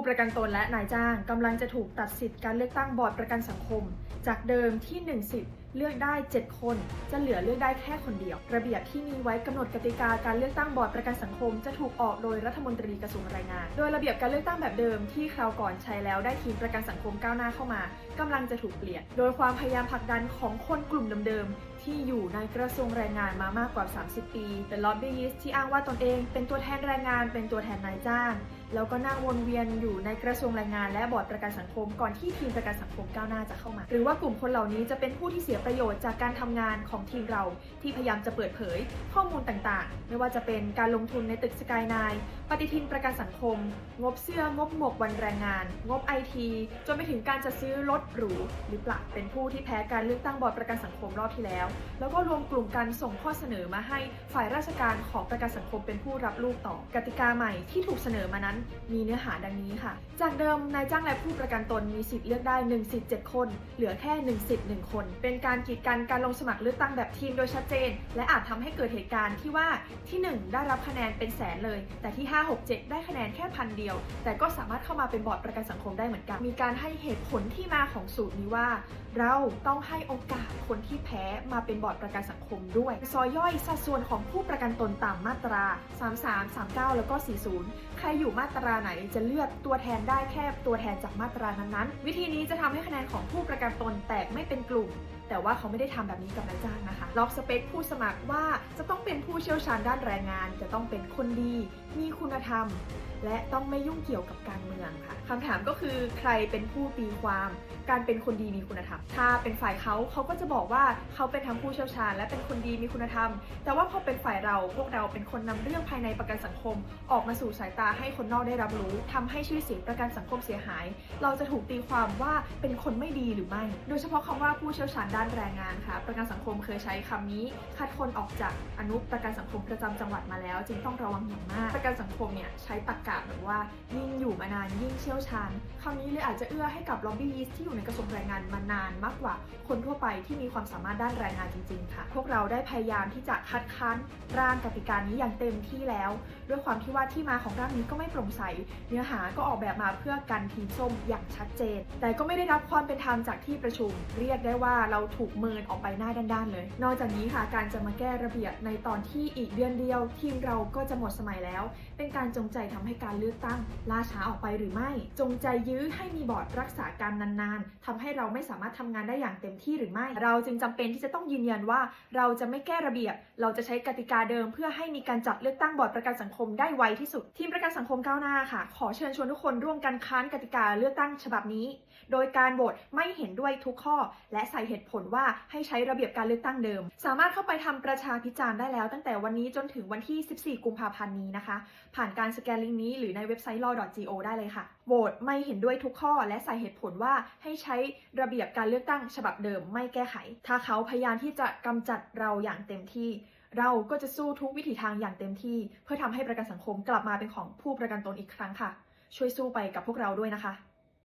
ผู้ประกันตนและนายจ้างกำลังจะถูกตัดสิทธิ์การเลือกตั้งบอร์ดประกันสังคม จากเดิมที่1สิทธิ์เลือกได้ 7 คน จะเหลือเลือกได้แค่คนเดียว ระเบียบที่มีไว้กำหนดกติกาการเลือกตั้งบอร์ดประกันสังคม จะถูกออกโดยรัฐมนตรีกระทรวงแรงงาน โดยระเบียบการเลือกตั้งแบบเดิมที่คราวก่อนใช้แล้วได้ทีมประกันสังคมก้าวหน้าเข้ามากำลังจะถูกเปลี่ยน โดยความพยายามผลักดันของคนกลุ่มเดิมๆที่อยู่ในกระทรวงแรงงานมามากกว่า 30 ปีเป็นล็อบบี้ยิสที่อ้างว่าตนเอง เป็นตัวแทนแรงงาน เป็นตัวแทนนายจ้างแล้วก็นั่งวนเวียนอยู่ในกระทรวงแรงงานและบอร์ดประกันสังคม ก่อนที่ทีมประกันสังคมก้าวหน้าจะเข้ามา หรือว่ากลุ่มคนเหล่านี้จะเป็นผู้ที่เสียประโยชน์จากการทำงานของทีมเราที่พยายามจะเปิดเผยข้อมูลต่างๆ ไม่ว่าจะเป็นการลงทุนในตึกสกายไนปฏิทินประกันสังคม งบเสื้องบหมวกวันแรงงาน งบไอทีจนไปถึงการจะซื้อรถหรูหรือเปล่าเป็นผู้ที่แพ้การเลือกตั้งบอร์ดประกันสังคมรอบที่แล้ว แล้วก็รวมกลุ่มกันส่งข้อเสนอมาให้ฝ่ายราชการของประกันสังคมเป็นผู้รับลูกต่อกติกาใหม่ที่ถูกเสนอมานั้น มีเนื้อหาดังนี้ค่ะ จากเดิมนายจ้างและผู้ประกันตนมีสิทธิ์เลือกได้1สิทธิ์7คน เหลือแค่1สิทธิ์1คน เป็นการการกีดกันการลงสมัครเลือกตั้งแบบทีมโดยชัดเจน และอาจทำให้เกิดเหตุการณ์ที่ว่าที่ 1 ได้รับคะแนนเป็นแสนเลย แต่ที่ 5 6 7 ได้คะแนนแค่พันเดียว แต่ก็สามารถเข้ามาเป็นบอร์ดประกันสังคมได้เหมือนกัน มีการให้เหตุผลที่มาของสูตรนี้ว่า เราต้องให้โอกาสคนที่แพ้มาเป็นบอร์ดประกันสังคมด้วย ซอยย่อยสัดส่วนของผู้ประกันตนตามมาตรา 33 39 แล้วก็ 40 ใครอยู่มาตราไหนจะเลือกตัวแทนได้แค่ตัวแทนจากมาตรานั้นๆ วิธีนี้จะทำให้คะแนนของผู้ประกันตนแตกไม่เป็นกลุ่ม แต่ว่าเขาไม่ได้ทำแบบนี้กับนายจ้างนะคะ ล็อกสเปคผู้สมัครว่าจะต้องเป็นผู้เชี่ยวชาญด้านแรงงาน จะต้องเป็นคนดี มีคุณธรรม และต้องไม่ยุ่งเกี่ยวกับการเมืองค่ะคำถามก็คือใครเป็นผู้ตีความ การเป็นคนดีมีคุณธรรม ถ้าเป็นฝ่ายเขาเขาก็จะบอกว่าเขาเป็นทั้งผู้เชี่ยวชาญ และเป็นคนดีมีคุณธรรม แต่ว่าพอเป็นฝ่ายเราพวกเราเป็นคนนำเรื่องภายในประกันสังคม ออกมาสู่สายตาให้คนนอกได้รับรู้ทำให้ชื่อเสียงประกันสังคมเสียหาย เราจะถูกตีความว่าเป็นคนไม่ดีหรือไม่ โดยเฉพาะคำว่าผู้เชี่ยวชาญด้านแรงงานค่ะ ประกันสังคมเคยใช้คำนี้ คัดคนออกจากอนุประกันสังคมประจำจังหวัดมาแล้ว จึงต้องระวังอย่างมาก ประกันสังคมเนี่ยใช้ตรรกะแบบว่ายิ่งอยู่มานานยิ่งเชี่ยวชาญคำนี้เลยอาจจะเอื้อให้กับล็อบบี้ยิสที่อยู่ในกระทรวงแรงงานมานานมากกว่าคนทั่วไปที่มีความสามารถด้านแรงงานจริงๆค่ะ พวกเราได้พยายามที่จะคัดค้านร่างกติกานี้อย่างเต็มที่แล้ว ด้วยความที่ว่าที่มาของร่างนี้ก็ไม่โปร่งใส เนื้อหาก็ออกแบบมาเพื่อกันทีมส้มอย่างชัดเจน แต่ก็ไม่ได้รับความเป็นธรรมจากที่ประชุม เรียกได้ว่าเราถูกเมินออกไปหน้าด้านๆเลย นอกจากนี้ค่ะการจะมาแก้ระเบียบในตอนที่อีกเดือนเดียว ทีมเราก็จะหมดสมัยแล้ว เป็นการจงใจทำให้การเลือกตั้งล่าช้าออกไปหรือไม่ จงใจยื้อให้มีบอร์ดรักษาการนานๆทำให้เราไม่สามารถทำงานได้อย่างเต็มที่หรือไม่ เราจึงจำเป็นที่จะต้องยืนยันว่า เราจะไม่แก้ระเบียบ เราจะใช้กติกาเดิม เพื่อให้มีการจัดเลือกตั้งบอร์ดประกันสังคมได้ไวที่สุด ทีมประกันสังคมก้าวหน้าค่ะ ขอเชิญชวนทุกคนร่วมกันค้านกติกาเลือกตั้งฉบับนี้ โดยการโหวตไม่เห็นด้วยทุกข้อ และใส่เหตุผลว่าให้ใช้ระเบียบการเลือกตั้งเดิม สามารถเข้าไปทำประชาพิจารณ์ได้แล้ว ตั้งแต่วันนี้จนถึงวันที่ 14 กุมภาพันธ์นี้นะคะ ผ่านการสแกนลิงก์นี้หรือในเว็บไซต์ law.go ได้เลยค่ะ โหวตไม่เห็นด้วยทุกข้อและใส่เหตุผลว่าให้ใช้ระเบียบการเลือกตั้งฉบับเดิมไม่แก้ไข ถ้าเขาพยายามที่จะกำจัดเราอย่างเต็มที่เราก็จะสู้ทุกวิถีทางอย่างเต็มที่ เพื่อทำให้ประกันสังคมกลับมาเป็นของผู้ประกันตนอีกครั้งค่ะ ช่วยสู้ไปกับพวกเราด้วยนะคะ